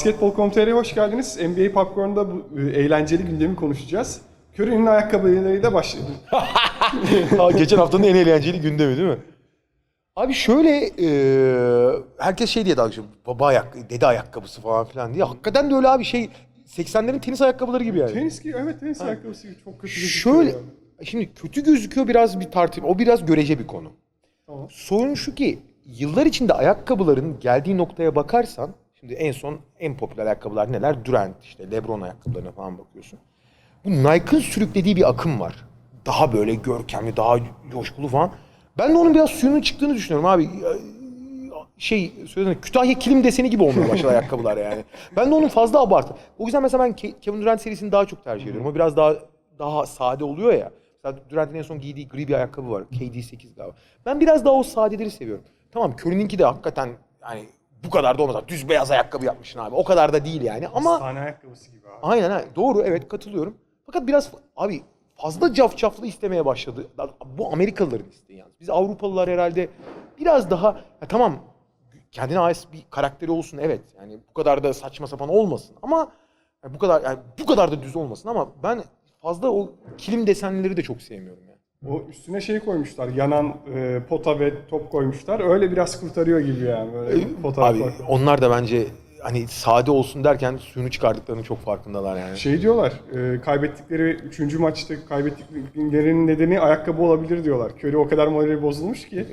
Basketbol.com.tr'ye hoş geldiniz. NBA Popcorn'da bu e, eğlenceli gündemi konuşacağız. Curry'nin ayakkabılarıyla başladı. Ha, Geçen haftanın en eğlenceli gündemi değil mi? Abi şöyle e, herkes şey diye dalga geçiyor. Baba ayak, dede ayakkabısı falan filan diye. Hakikaten de öyle abi şey 80'lerin tenis ayakkabıları gibi yani. Tenis gibi, evet tenis ayakkabısı gibi çok kötü gözüküyor. Şöyle yani. şimdi kötü gözüküyor biraz bir tartışma. O biraz görece bir konu. Tamam. Sorun şu ki yıllar içinde ayakkabıların geldiği noktaya bakarsan şimdi en son en popüler ayakkabılar neler? Durant işte LeBron ayakkabılarına falan bakıyorsun. Bu Nike'ın sürüklediği bir akım var. Daha böyle görkemli, daha coşkulu falan. Ben de onun biraz suyunun çıktığını düşünüyorum abi. Şey söylesene Kütahya kilim deseni gibi olmaya başladı ayakkabılar yani. Ben de onun fazla abartı. O yüzden mesela ben Ke- Kevin Durant serisini daha çok tercih ediyorum. O biraz daha daha sade oluyor ya. Durant'in en son giydiği gri bir ayakkabı var. KD8 galiba. Ben biraz daha o sadeleri seviyorum. Tamam Curry'ninki de hakikaten yani bu kadar da olmaz. Düz beyaz ayakkabı yapmışsın abi. O kadar da değil yani. Ama Sahne ayakkabısı gibi abi. Aynen ha. Doğru evet katılıyorum. Fakat biraz abi fazla cafcaflı istemeye başladı. Bu Amerikalıların isteği yalnız. Biz Avrupalılar herhalde biraz daha ya tamam kendine ait bir karakteri olsun evet. Yani bu kadar da saçma sapan olmasın ama yani bu kadar yani bu kadar da düz olmasın ama ben fazla o kilim desenleri de çok sevmiyorum O üstüne şey koymuşlar, yanan e, pota ve top koymuşlar. Öyle biraz kurtarıyor gibi yani böyle pota Abi top. onlar da bence hani sade olsun derken suyunu çıkardıklarının çok farkındalar yani. Şey diyorlar, e, kaybettikleri 3. maçta kaybettiklerinin nedeni ayakkabı olabilir diyorlar. Curry o kadar morali bozulmuş ki.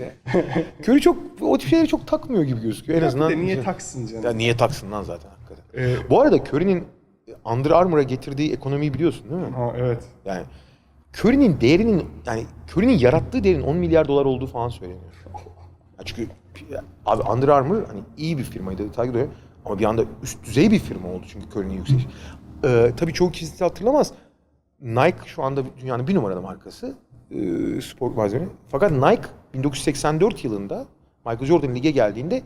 Curry çok o tip şeyleri çok takmıyor gibi gözüküyor en Bir azından. de niye taksın canım? Ya niye taksın lan zaten hakikaten. E, Bu arada Curry'nin Under Armour'a getirdiği ekonomiyi biliyorsun değil mi? ha, evet. Yani Curry'nin değerinin yani Curry'nin yarattığı değerin 10 milyar dolar olduğu falan söyleniyor. Ya çünkü abi Under Armour hani iyi bir firmaydı takip ediyorum ama bir anda üst düzey bir firma oldu çünkü Curry'nin yükselişi. Ee, tabii çoğu kişi hatırlamaz. Nike şu anda dünyanın bir numaralı markası e, spor malzeme. Fakat Nike 1984 yılında Michael Jordan lige geldiğinde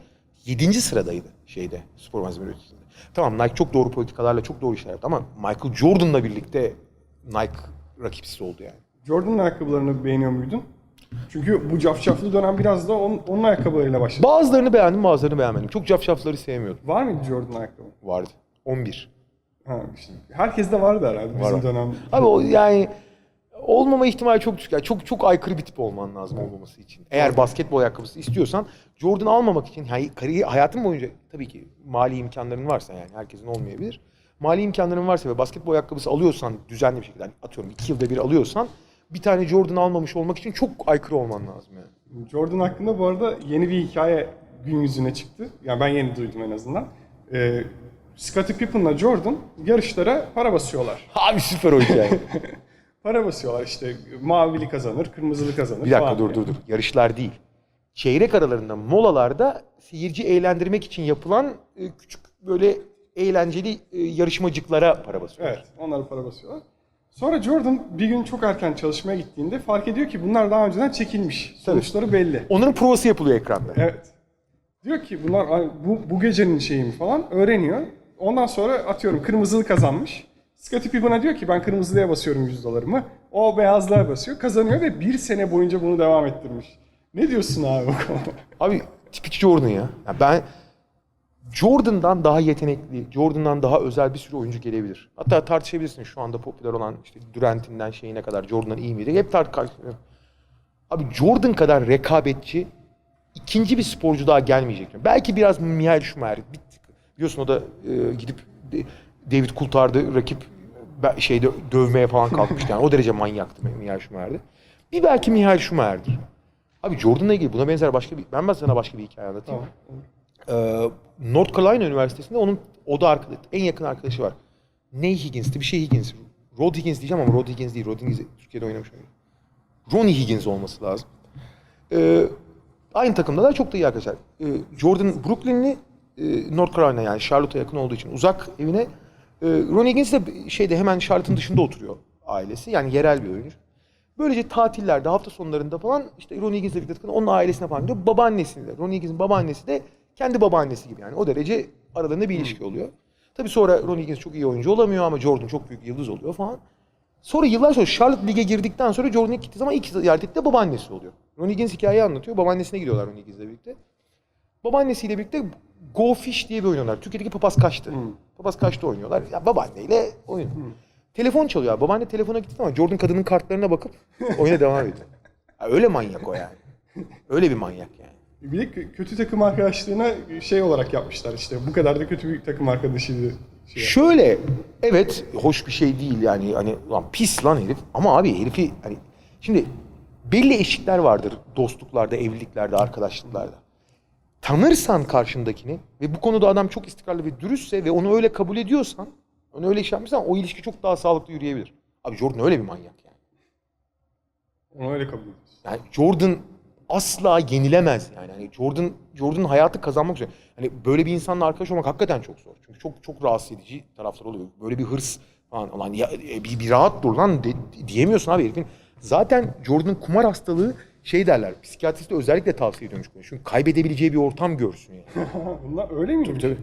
7. sıradaydı şeyde spor malzeme üreticisinde. Tamam Nike çok doğru politikalarla çok doğru işler yaptı ama Michael Jordan'la birlikte Nike rakipsiz oldu yani. Jordan'ın ayakkabılarını beğeniyor muydun? Çünkü bu cafcaflı dönem biraz da onun, onun ayakkabılarıyla başladı. Bazılarını beğendim bazılarını beğenmedim. Çok cafcafları sevmiyordum. Var mıydı Jordan ayakkabı? Vardı. 11. Ha, işte herkes de vardı herhalde bizim Var. dönem. Abi o yani olmama ihtimali çok düşük. Yani çok çok aykırı bir tip olman lazım olmaması için. Eğer basketbol ayakkabısı istiyorsan Jordan almamak için yani kariyer, hayatın boyunca tabii ki mali imkanların varsa yani herkesin olmayabilir. Mali imkanların varsa ve basketbol ayakkabısı alıyorsan düzenli bir şekilde hani atıyorum iki yılda bir alıyorsan bir tane Jordan almamış olmak için çok aykırı olman lazım yani. Jordan hakkında bu arada yeni bir hikaye gün yüzüne çıktı. Yani ben yeni duydum en azından. Ee, Scottie Pippen'la Jordan yarışlara para basıyorlar. Abi süper o hikaye. Para basıyorlar işte mavili kazanır, kırmızılı kazanır Bir dakika falan dur dur dur. Yarışlar değil. Çeyrek aralarında molalarda seyirci eğlendirmek için yapılan e, küçük böyle eğlenceli e, yarışmacıklara para basıyorlar. Evet, onlara para basıyorlar. Sonra Jordan bir gün çok erken çalışmaya gittiğinde fark ediyor ki bunlar daha önceden çekilmiş. Sonuçları belli. Onların provası yapılıyor ekranda. Evet. Diyor ki bunlar ay, bu, bu gecenin şeyi mi falan öğreniyor. Ondan sonra atıyorum kırmızılı kazanmış. Scottie Pippen'a diyor ki ben kırmızılıya basıyorum 100 dolarımı. O beyazlığa basıyor. Kazanıyor ve bir sene boyunca bunu devam ettirmiş. Ne diyorsun abi bu konuda? Abi tipik Jordan ya. ya ben Jordan'dan daha yetenekli, Jordan'dan daha özel bir sürü oyuncu gelebilir. Hatta tartışabilirsin şu anda popüler olan işte Durant'inden şeyine kadar Jordan'dan iyi miydi? Hep tartışılıyor. Abi Jordan kadar rekabetçi ikinci bir sporcu daha gelmeyecek. Belki biraz Michael Schumacher. Biliyorsun o da e, gidip David Coulthard'ı rakip be- şeyde dövmeye falan kalkmıştı. Yani o derece manyaktı Michael Schumacher'de. Bir belki Michael Schumacher'dir. Abi Jordan'la ilgili buna benzer başka bir... Ben ben sana başka bir hikaye anlatayım. Tamam. Ee, North Carolina Üniversitesi'nde onun oda arkadaşı, en yakın arkadaşı var. Ney Higgins'ti bir şey Higgins. Rod Higgins diyeceğim ama Rod Higgins değil. Rod Higgins Türkiye'de oynamış. oyuncu. Ronnie Higgins olması lazım. Ee, aynı takımdalar çok da iyi arkadaşlar. Ee, Jordan Brooklyn'li e, North Carolina yani Charlotte'a yakın olduğu için uzak evine. E, Ronnie Higgins de şeyde hemen Charlotte'ın dışında oturuyor ailesi. Yani yerel bir oyuncu. Böylece tatillerde, hafta sonlarında falan işte Ronnie Higgins'le birlikte onun ailesine falan gidiyor. Babaannesi de, Ronnie Higgins'in babaannesi de kendi babaannesi gibi yani. O derece aralarında bir ilişki oluyor. Tabii sonra Ronnie Higgins çok iyi oyuncu olamıyor ama Jordan çok büyük yıldız oluyor falan. Sonra yıllar sonra Charlotte Lig'e girdikten sonra Jordan ilk gittiği zaman ilk ziyaret de babaannesi oluyor. Ronnie Higgins hikayeyi anlatıyor. Babaannesine gidiyorlar Ronnie Higgins'le birlikte. Babaannesiyle birlikte Go Fish diye bir oyun oynuyorlar. Türkiye'deki Papaz Kaçtı. Papaz Kaçtı oynuyorlar. Ya babaanneyle oyun. Telefon çalıyor. Babaanne telefona gitti ama Jordan kadının kartlarına bakıp oyuna devam ediyor. Ya öyle manyak o yani. Öyle bir manyak yani. Bir de kö- kötü takım arkadaşlığına şey olarak yapmışlar işte. Bu kadar da kötü bir takım arkadaşıydı. Şey. Şöyle evet hoş bir şey değil yani hani lan pis lan herif ama abi herifi hani şimdi belli eşikler vardır dostluklarda, evliliklerde, arkadaşlıklarda. Tanırsan karşındakini ve bu konuda adam çok istikrarlı ve dürüstse ve onu öyle kabul ediyorsan, onu öyle yapmışsan o ilişki çok daha sağlıklı yürüyebilir. Abi Jordan öyle bir manyak yani. Onu öyle kabul ediyoruz. Yani Jordan asla yenilemez yani. Hani Jordan Jordan'ın hayatı kazanmak üzere. Hani böyle bir insanla arkadaş olmak hakikaten çok zor. Çünkü çok çok rahatsız edici taraflar oluyor. Böyle bir hırs falan. Lan ya, e, bir, bir rahat dur lan de- diyemiyorsun abi herifin. Zaten Jordan'ın kumar hastalığı şey derler. Psikiyatrist de özellikle tavsiye ediyormuş. bunu. Çünkü kaybedebileceği bir ortam görsün yani. Bunlar öyle miymiş? Tabii,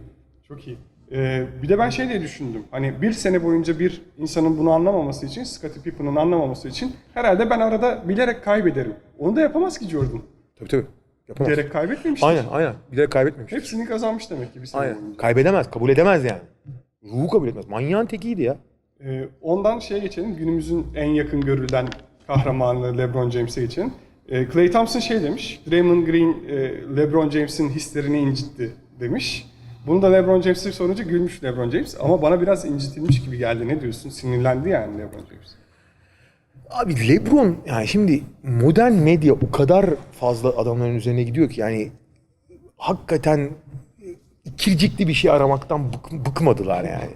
Çok iyi. Ee, bir de ben şey diye düşündüm. Hani bir sene boyunca bir insanın bunu anlamaması için, Scottie Pippen'ın anlamaması için herhalde ben arada bilerek kaybederim. Onu da yapamaz ki Jordan. Tabii tabii. Yapamaz. Bilerek kaybetmemiştir. Aynen aynen. Bir de kaybetmemiş. Hepsini kazanmış demek ki bir sene Aynen. boyunca. Kaybedemez. Kabul edemez yani. Ruhu kabul etmez. Manyağın tekiydi ya. Ee, ondan şeye geçelim. Günümüzün en yakın görülen kahramanı LeBron James'e geçelim. Ee, Klay Thompson şey demiş. Draymond Green e, LeBron James'in hislerini incitti demiş. Bunu da LeBron James'e sorunca gülmüş LeBron James. Ama bana biraz incitilmiş gibi geldi. Ne diyorsun? Sinirlendi yani LeBron James. Abi LeBron yani şimdi modern medya o kadar fazla adamların üzerine gidiyor ki yani hakikaten ikircikli bir şey aramaktan bık- bıkmadılar yani.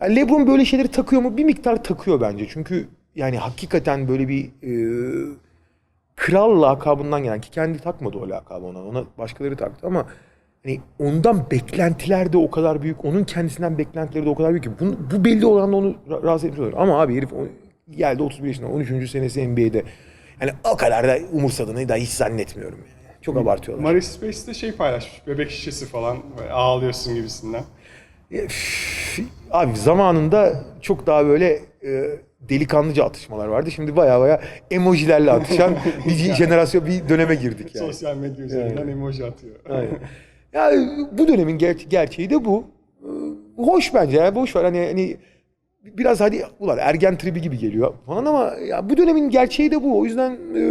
Yani LeBron böyle şeyleri takıyor mu? Bir miktar takıyor bence. Çünkü yani hakikaten böyle bir e, kral lakabından gelen ki kendi takmadı o lakabı ona. Ona başkaları taktı ama hani ondan beklentiler de o kadar büyük. Onun kendisinden beklentileri de o kadar büyük ki. Bu, bu belli olan da onu ra- rahatsız etmiş olur. Ama abi herif geldi 31 yaşında 13. senesi NBA'de. Yani o kadar da umursadığını da hiç zannetmiyorum yani. Çok abartıyorlar. Maris Space'te şey paylaşmış. Bebek şişesi falan. Ağlıyorsun gibisinden. Abi zamanında çok daha böyle e, delikanlıca atışmalar vardı. Şimdi baya baya emojilerle atışan bir jenerasyon bir döneme girdik yani. Sosyal medya üzerinden emoji atıyor. Aynen. Yani bu dönemin ger- gerçeği de bu. Ee, Hoş bence ya boş ver hani, hani biraz hadi ulan ergen tribi gibi geliyor falan ama ya bu dönemin gerçeği de bu. O yüzden e,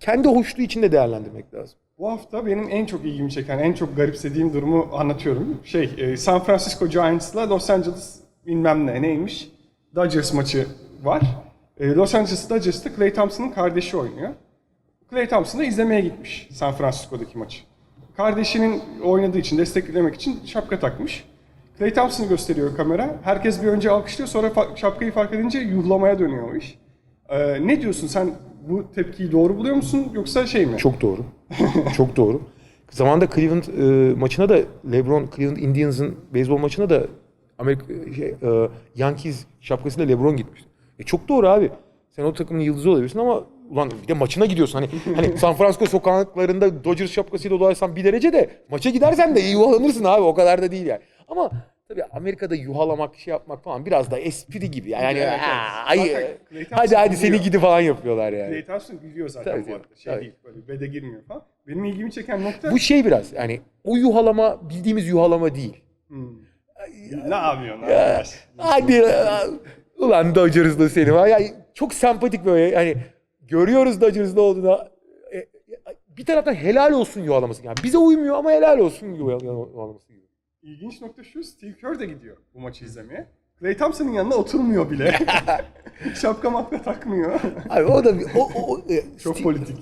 kendi hoşluğu içinde değerlendirmek lazım. Bu hafta benim en çok ilgimi çeken, en çok garipsediğim durumu anlatıyorum. Şey, e, San Francisco Giants'la Los Angeles bilmem ne neymiş. Dodgers maçı var. E, Los Angeles Dodgers'ta Klay Thompson'ın kardeşi oynuyor. Klay Thompson da izlemeye gitmiş San Francisco'daki maçı. Kardeşinin oynadığı için, desteklemek için şapka takmış. Klay Thompson'ı gösteriyor kamera. Herkes bir önce alkışlıyor, sonra fa- şapkayı fark edince yuhlamaya dönüyor o iş. E, ne diyorsun sen? Bu tepkiyi doğru buluyor musun yoksa şey mi? Çok doğru. Çok doğru. Zamanında Cleveland e, maçına da LeBron Cleveland Indians'ın beyzbol maçına da Amerika şey, e, Yankees şapkasıyla LeBron gitmiş. E çok doğru abi. Sen o takımın yıldızı olabilirsin ama ulan bir de maçına gidiyorsun. Hani hani San Francisco sokaklarında Dodgers şapkasıyla dolaşsan bir derece de maça gidersen de yuhalanırsın abi. O kadar da değil yani. Ama tabii Amerika'da yuhalamak, şey yapmak falan biraz da espri gibi. Yani Evet, evet. "Aa, ay, hadi hadi seni biliyor. gidi falan yapıyorlar yani. Clay Thompson gülüyor zaten Tabii bu arada. Şey tabii. değil, böyle bede girmiyor falan. Benim ilgimi çeken nokta... Bu şey biraz yani o yuhalama bildiğimiz yuhalama değil. ne yapıyorsun arkadaş? Hadi ya, ulan Dodgers'lı seni var. Yani çok sempatik böyle yani görüyoruz Dodgers'lı olduğunu. E, e, Bir taraftan helal olsun yuhalaması. Yani bize uymuyor ama helal olsun yuhalaması gibi. İlginç nokta şu, Steve Kerr de gidiyor bu maçı izlemeye. Clay Thompson'ın yanına oturmuyor bile. Şapka mapka takmıyor. Abi o da o, o, e, Çok Steve- politik.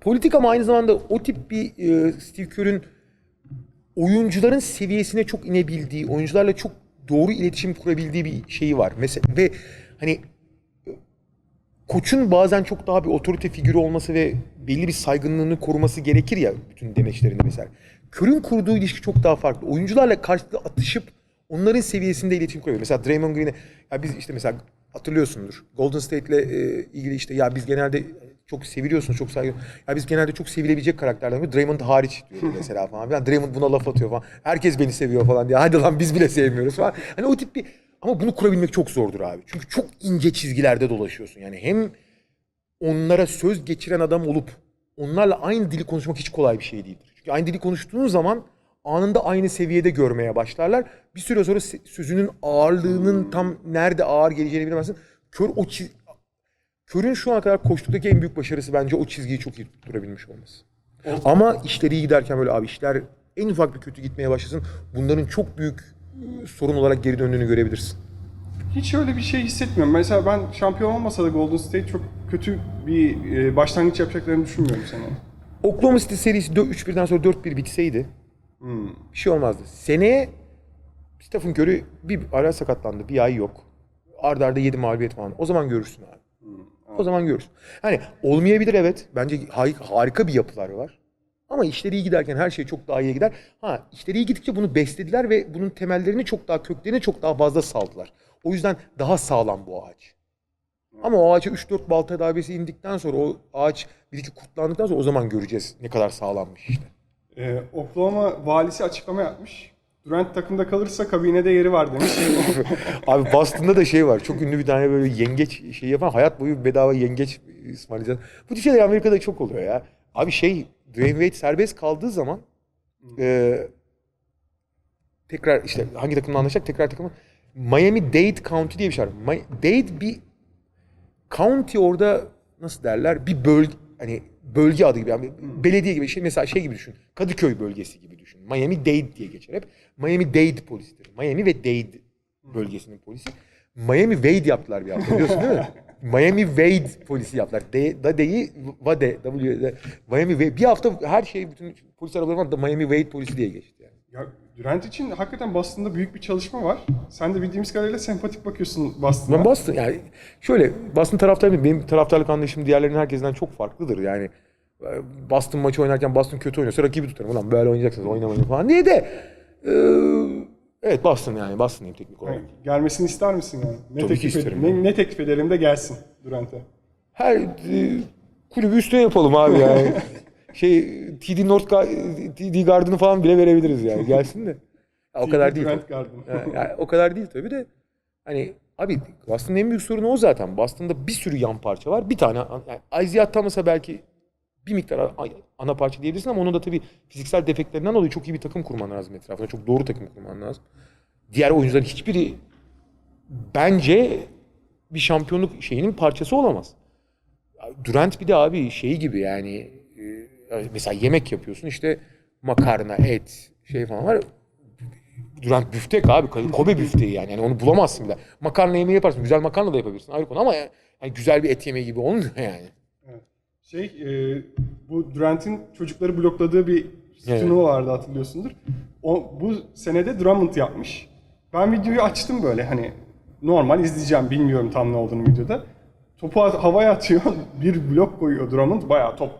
politik ama aynı zamanda o tip bir e, Steve Kerr'ün oyuncuların seviyesine çok inebildiği, oyuncularla çok doğru iletişim kurabildiği bir şeyi var. Mesela ve hani koçun bazen çok daha bir otorite figürü olması ve belli bir saygınlığını koruması gerekir ya bütün demeçlerinde mesela. Kör'ün kurduğu ilişki çok daha farklı. Oyuncularla karşılıklı atışıp onların seviyesinde iletişim kuruyor. Mesela Draymond Green'e ya biz işte mesela hatırlıyorsundur. Golden State'le e, ilgili işte ya biz genelde çok seviliyorsunuz, çok saygı. Ya biz genelde çok sevilebilecek karakterler. var. Draymond hariç diyor mesela falan. Draymond buna laf atıyor falan. Herkes beni seviyor falan diye. Hadi lan biz bile sevmiyoruz falan. Hani o tip bir ama bunu kurabilmek çok zordur abi. Çünkü çok ince çizgilerde dolaşıyorsun. Yani hem onlara söz geçiren adam olup onlarla aynı dili konuşmak hiç kolay bir şey değildir. Çünkü aynı dili konuştuğun zaman anında aynı seviyede görmeye başlarlar. Bir süre sonra sözünün ağırlığının tam nerede ağır geleceğini bilemezsin. Kör o çiz... Kör'ün şu ana kadar koştuktaki en büyük başarısı bence o çizgiyi çok iyi tutturabilmiş olması. Ama işleri iyi giderken böyle abi işler en ufak bir kötü gitmeye başlasın. Bunların çok büyük sorun olarak geri döndüğünü görebilirsin. Hiç öyle bir şey hissetmiyorum. Mesela ben şampiyon olmasa da Golden State çok kötü bir e, başlangıç yapacaklarını düşünmüyorum sene. Oklahoma City serisi 3-1'den sonra 4-1 bitseydi bir şey olmazdı. Seneye Stephen Curry bir ara sakatlandı. Bir ay yok. Arda arda 7 mağlubiyet falan. O zaman görürsün abi. O zaman görürsün. Hani olmayabilir evet. Bence harika bir yapılar var. Ama işleri iyi giderken her şey çok daha iyi gider. Ha işleri iyi gidince bunu beslediler ve bunun temellerini çok daha köklerini çok daha fazla saldılar. O yüzden daha sağlam bu ağaç. Ama o ağaça 3-4 balta darbesi indikten sonra o ağaç bir iki kurtlandıktan sonra o zaman göreceğiz ne kadar sağlammış işte. Ee, Oklahoma valisi açıklama yapmış. Durant takımda kalırsa kabinede yeri var demiş. Abi Boston'da da şey var. Çok ünlü bir tane böyle yengeç şey yapan hayat boyu bedava yengeç ısmarlayacağız. Bu tür şeyler Amerika'da çok oluyor ya. Abi şey Dwayne Wade serbest kaldığı zaman e, tekrar işte hangi takımla anlaşacak tekrar takımı Miami Dade County diye bir şey var. Mi- Dade bir county orada nasıl derler bir bölge hani bölge adı gibi yani belediye gibi şey mesela şey gibi düşün. Kadıköy bölgesi gibi düşün. Miami Dade diye geçer hep. Miami Dade polisidir. Miami ve Dade bölgesinin polisi. Miami Wade yaptılar bir hafta biliyorsun değil mi? Miami Wade polisi yaptılar. D, Dade'yi Vade, W, Miami Wade. Bir hafta her şey bütün polis arabaları da Miami Wade polisi diye geçti yani. ya Durant için hakikaten Boston'da büyük bir çalışma var. Sen de bildiğimiz kadarıyla sempatik bakıyorsun Boston'a. Ben Boston yani şöyle Boston taraftarı benim taraftarlık anlayışım diğerlerinin herkesten çok farklıdır yani. e, Boston maçı oynarken Boston kötü oynuyorsa rakibi tutarım. Ulan böyle oynayacaksınız oynamayın falan diye de e, evet Boston yani Boston'ıyım teknik olarak. Yani gelmesini ister misin yani? Ne Tabii ki teklif isterim ne, ne teklif edelim de gelsin Durant'e. Her e, kulübü üstüne yapalım abi yani. şey TD North Ga- TD Garden'ı falan bile verebiliriz yani gelsin de. Ya, o kadar değil. Durant. Garden. Ya- ya o kadar değil tabii de. Hani abi Boston'ın en büyük sorunu o zaten. Boston'da bir sürü yan parça var. Bir tane yani Isaiah Thomas'a belki bir miktar ana parça diyebilirsin ama onun da tabii fiziksel defektlerinden dolayı çok iyi bir takım kurman lazım etrafına. Çok doğru takım kurman lazım. Diğer oyuncuların hiçbiri bence bir şampiyonluk şeyinin parçası olamaz. Durant bir de abi şey gibi yani e, mesela yemek yapıyorsun işte makarna, et şey falan var. Durant büftek abi. Kobe büfteği yani. yani. Onu bulamazsın bile. Makarna yemeği yaparsın. Güzel makarna da yapabilirsin. Ayrı konu ama yani, yani güzel bir et yemeği gibi olmuyor yani. Şey, e, bu Durant'in çocukları blokladığı bir sütunu vardı hatırlıyorsundur. O, bu senede Drummond yapmış. Ben videoyu açtım böyle hani normal izleyeceğim bilmiyorum tam ne olduğunu videoda. Topu havaya atıyor, bir blok koyuyor Drummond, bayağı top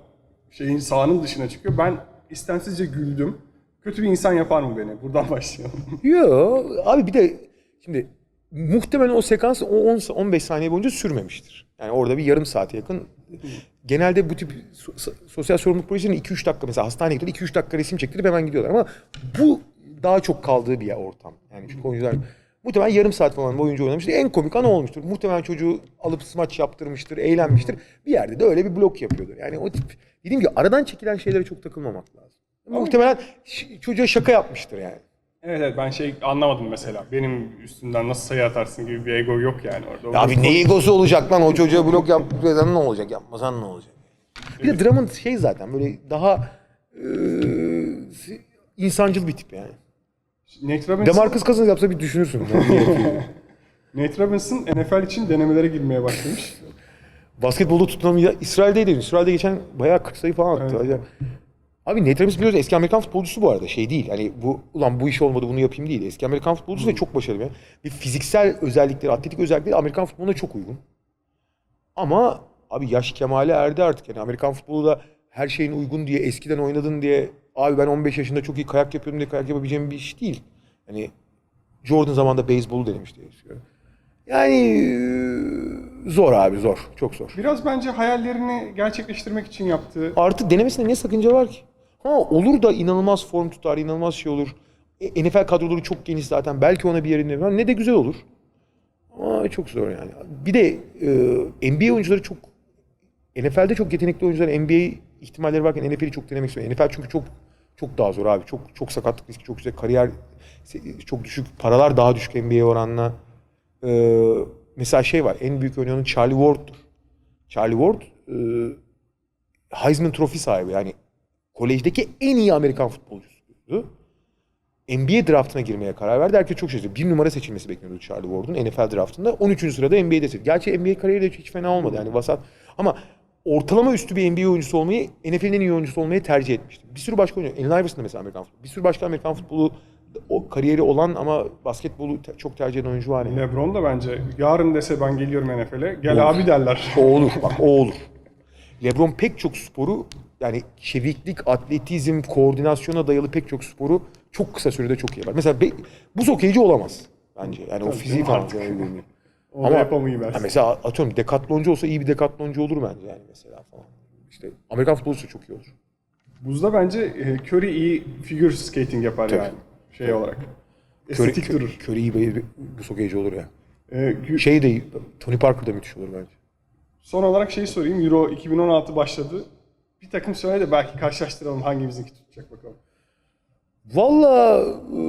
şeyin sahanın dışına çıkıyor. Ben istensizce güldüm. Kötü bir insan yapar mı beni? Buradan başlayalım. Yo abi bir de şimdi muhtemelen o sekans o 10 15 saniye boyunca sürmemiştir. Yani orada bir yarım saate yakın. Genelde bu tip so- sosyal sorumluluk projelerinin 2-3 dakika mesela hastaneye gidiyor 2-3 dakika resim çektirip hemen gidiyorlar ama bu daha çok kaldığı bir yer ortam. Yani çünkü oyuncular muhtemelen yarım saat falan boyunca oynamıştır. En komik an olmuştur. Muhtemelen çocuğu alıp smaç yaptırmıştır, eğlenmiştir. Bir yerde de öyle bir blok yapıyordur. Yani o tip dediğim gibi aradan çekilen şeylere çok takılmamak lazım. Muhtemelen çocuğa şaka yapmıştır yani. Evet evet ben şey anlamadım mesela. Benim üstümden nasıl sayı atarsın gibi bir ego yok yani orada. Ya abi ne egosu olacak lan o çocuğa blok yapmasan ne olacak yapmasan ne olacak? Bir de Drummond şey zaten böyle daha eee insancıl bir tip yani. Nate Robinson, Demarcus Cousins yapsa bir düşünürsün. Nate Robinson NFL için denemelere girmeye başlamış. Basketbolda tutunamayacak. İsrail'deydi. İsrail'de geçen bayağı 40 sayı falan attı. Acayip. Abi Nate Robinson biliyoruz eski Amerikan futbolcusu bu arada. Şey değil. Hani bu ulan bu iş olmadı bunu yapayım değil. Eski Amerikan futbolcusu ve çok başarılı. Ve fiziksel özellikleri, atletik özellikleri Amerikan futboluna çok uygun. Ama abi yaş kemale erdi artık. Yani Amerikan futbolu da her şeyin uygun diye eskiden oynadın diye abi ben 15 yaşında çok iyi kayak yapıyorum diye kayak yapabileceğim bir iş değil. Hani Jordan zamanında beyzbolu denemişti. Yani zor abi zor. Çok zor. Biraz bence hayallerini gerçekleştirmek için yaptığı Artık denemesinde ne sakınca var ki? Ha olur da inanılmaz form tutar, inanılmaz şey olur. E, NFL kadroları çok geniş zaten. Belki ona bir yerinde var. Ne de güzel olur. Ama çok zor yani. Bir de e, NBA oyuncuları çok NFL'de çok yetenekli oyuncular NBA ihtimalleri varken NFL'i çok denemek istiyor. NFL çünkü çok Çok daha zor abi. Çok çok sakatlık riski çok yüksek. Kariyer çok düşük. Paralar daha düşük NBA oranla. Ee, mesela şey var. En büyük oynayanın Charlie Ward'dur. Charlie Ward e, Heisman Trophy sahibi. Yani kolejdeki en iyi Amerikan futbolcusuydu. NBA draftına girmeye karar verdi. Herkes çok şaşırdı. Bir numara seçilmesi bekleniyordu Charlie Ward'un NFL draftında. 13. sırada NBA'de seçildi. Gerçi NBA kariyeri de hiç fena olmadı. Yani vasat. Ama ortalama üstü bir NBA oyuncusu olmayı, NFL'in en iyi oyuncusu olmayı tercih etmişti. Bir sürü başka oyuncu. Allen Iverson da mesela Amerikan futbolu. Bir sürü başka Amerikan futbolu o kariyeri olan ama basketbolu te- çok tercih eden oyuncu var yani. LeBron da bence yarın dese ben geliyorum NFL'e. Gel Olur. abi derler. O olur. Bak o olur. LeBron pek çok sporu yani çeviklik, atletizm, koordinasyona dayalı pek çok sporu çok kısa sürede çok iyi yapar. Mesela be, buz okeyci olamaz bence. Yani o Tabii fiziği canım, falan. artık. öyle görünüyor. O da yapamayı versin. mesela atıyorum dekatloncu olsa iyi bir dekatloncu olur bence yani mesela falan. İşte Amerikan futbolcusu çok iyi olur. Buzda bence e, Curry iyi figure skating yapar Tabii. yani. Şey olarak. Estetik Curry, durur. Curry iyi bir buz okeyci olur ya. E, gü- Şey de Tony Parker da müthiş olur bence. Son olarak şeyi sorayım. Euro 2016 başladı. Bir takım söyle de belki karşılaştıralım hangimizinki tutacak bakalım. Valla e,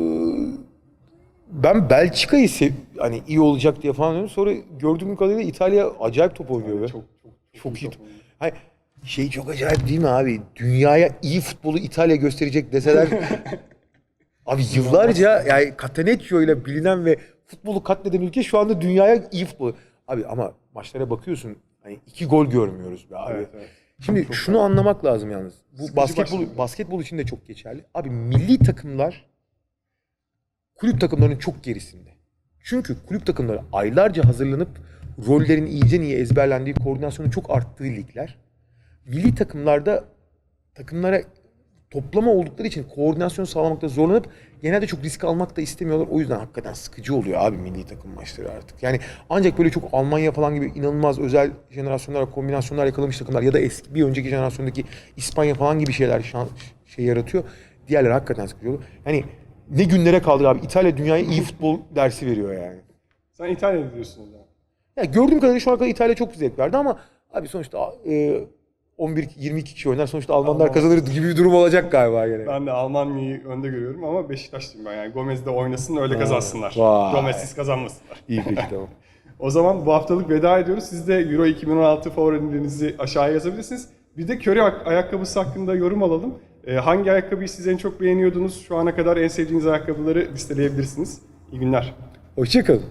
ben Belçika'yı sev hani iyi olacak diye falan diyorum. Sonra gördüğüm kadarıyla İtalya acayip top oynuyor. be. Çok çok Çok iyi. top. Hayır, şey çok acayip değil mi abi? Dünyaya iyi futbolu İtalya gösterecek deseler abi yıllarca yani Catenaccio ile bilinen ve futbolu katleden ülke şu anda dünyaya iyi futbol. Abi ama maçlara bakıyorsun hani iki gol görmüyoruz be abi. Evet, evet. Şimdi şunu anlamak lazım yalnız. Bu Sıkıcı basketbol başladı. basketbol için de çok geçerli. Abi milli takımlar kulüp takımlarının çok gerisinde. Çünkü kulüp takımları aylarca hazırlanıp rollerin iyice iyi ezberlendiği, koordinasyonun çok arttığı ligler. Milli takımlarda takımlara toplama oldukları için koordinasyon sağlamakta zorlanıp genelde çok risk almak da istemiyorlar. O yüzden hakikaten sıkıcı oluyor abi milli takım maçları artık. Yani ancak böyle çok Almanya falan gibi inanılmaz özel jenerasyonlar, kombinasyonlar yakalamış takımlar ya da eski bir önceki jenerasyondaki İspanya falan gibi şeyler şan, şey yaratıyor. Diğerleri hakikaten sıkıcı oluyor. Yani ne günlere kaldık abi. İtalya dünyaya iyi futbol dersi veriyor yani. Sen İtalya'da diyorsun o zaman. Ya gördüğüm kadarıyla şu ana kadar İtalya çok zevk verdi ama abi sonuçta e, 11 22 kişi oynar sonuçta Almanlar Alman- kazanır gibi bir durum olacak galiba gene. Ben de Almanya'yı önde görüyorum ama Beşiktaşlıyım ben yani. Gomez de oynasın öyle kazansınlar. Vay. Gomez'siz kazanmasınlar. İyi peki tamam. O zaman bu haftalık veda ediyoruz. Siz de Euro 2016 favorilerinizi aşağıya yazabilirsiniz. Bir de Curry ak- ayakkabısı hakkında yorum alalım. Ee, hangi ayakkabıyı siz en çok beğeniyordunuz? Şu ana kadar en sevdiğiniz ayakkabıları listeleyebilirsiniz. İyi günler. Hoşçakalın.